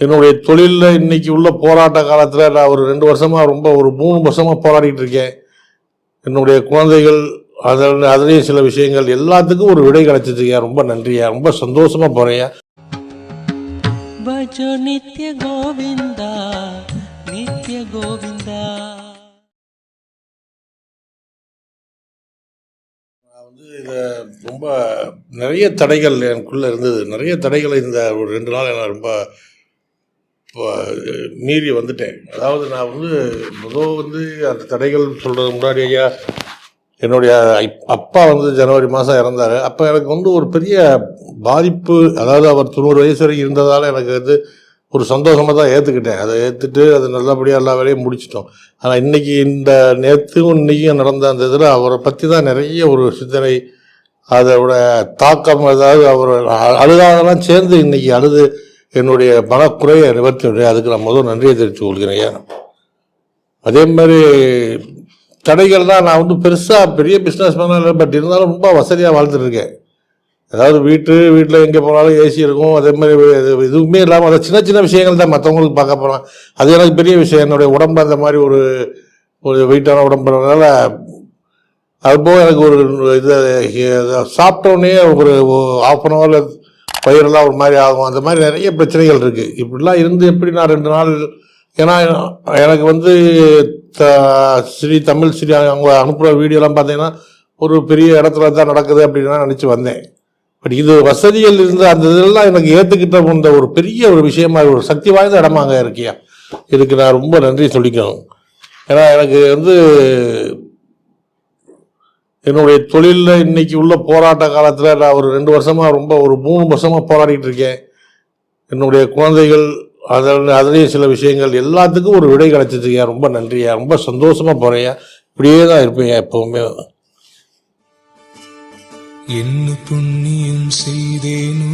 என்னுடைய தொழிலில் இன்னைக்கு உள்ள போராட்ட காலத்தில் நான் ஒரு ரெண்டு வருஷமாக ரொம்ப ஒரு மூணு வருஷமாக போராடிட்டு இருக்கேன். என்னுடைய குழந்தைகள் அதில் அதுலேயும் சில விஷயங்கள் எல்லாத்துக்கும் ஒரு விடை கிடச்சிட்ருக்கேன் ரொம்ப நன்றியா? ரொம்ப சந்தோஷமா போகிறேன் நித்ய கோவிந்தா நித்ய கோவிந்தா. வந்து இதை ரொம்ப நிறைய தடைகள் எனக்குள்ள இருந்தது. நிறைய தடைகள் இந்த ஒரு ரெண்டு நாள் நான் ரொம்ப மீறி வந்துட்டேன். அதாவது நான் வந்து முதல் வந்து அந்த தடைகள் சொல்கிறது முன்னாடி ஐயா என்னுடைய அப்பா வந்து ஜனவரி மாதம் இறந்தார். அப்போ எனக்கு வந்து ஒரு பெரிய பாதிப்பு அதாவது அவர் தொண்ணூறு வயசு வரைக்கும் இருந்ததால் எனக்கு வந்து ஒரு சந்தோஷமாக தான் ஏற்றுக்கிட்டேன் அதை ஏற்றுட்டு அது நல்லபடியாக எல்லா வேலையும் முடிச்சிட்டோம். ஆனால் இன்றைக்கி இந்த நேற்றும் இன்றைக்கும் நடந்த அந்த இதில் அவரை பற்றி தான் நிறைய ஒரு சிந்தனை அதோட தாக்கம் அதாவது அவர் அழுதாதெல்லாம் சேர்ந்து இன்னைக்கு அழுது என்னுடைய மனக்குறையை நிவர்த்தி அதுக்கு நான் முதல் நன்றியை தெரிவித்து கொள்கிறேன் ஐயா. அதே மாதிரி தடைகள்லாம் நான் வந்து பெருசாக பெரிய பிஸ்னஸ் மேனாக பட் இருந்தாலும் ரொம்ப வசதியாக வாழ்ந்துட்டுருக்கேன். அதாவது வீட்டு வீட்டில் எங்கே போனாலும் ஏசி இருக்கும். அதே மாதிரி எதுவுமே இல்லாமல் அதை சின்ன சின்ன விஷயங்கள் தான் மற்றவங்களுக்கு பார்க்க போகலாம் அது எனக்கு பெரிய விஷயம். என்னுடைய உடம்பு அந்த மாதிரி ஒரு ஒரு வெயிட்டான உடம்புனால அது போக எனக்கு ஒரு இது இது சாப்பிட்டோன்னே ஒரு ஆஃப் அன் ஹவரில் பயிரெல்லாம் ஒரு மாதிரி ஆகும். அந்த மாதிரி நிறைய பிரச்சனைகள் இருக்குது இப்படிலாம் இருந்து எப்படி நான் ரெண்டு நாள் ஏன்னா எனக்கு வந்து த ஸ்ரீ தமிழ் ஸ்ரீ அவங்க அனுப்புகிற வீடியோலாம் பார்த்தீங்கன்னா ஒரு பெரிய இடத்துல தான் நடக்குது அப்படின்னு நினச்சி வந்தேன். பட் இது வசதிகள் இருந்த அந்த இதெல்லாம் எனக்கு ஏற்றுக்கிட்ட இந்த ஒரு பெரிய ஒரு விஷயமா ஒரு சக்தி வாய்ந்த இடமா அங்கே இருக்கியா? இதுக்கு நான் ரொம்ப நன்றி சொல்லிக்கணும் ஏன்னா எனக்கு வந்து என்னுடைய தொழிலில் இன்னைக்கு உள்ள போராட்ட காலத்தில் நான் ஒரு ரெண்டு வருஷமாக ரொம்ப ஒரு மூணு வருஷமாக போராடிட்டு இருக்கேன். என்னுடைய குழந்தைகள் அதில் அதுலேயும் சில விஷயங்கள் எல்லாத்துக்கும் ஒரு விடை கிடைச்சிச்சுங்க ரொம்ப நன்றியா? ரொம்ப சந்தோஷமாக போகிறேன் இப்படியே தான் இருப்பேன் எப்போவுமே. என்ன புண்ணியம் செய்தேனோ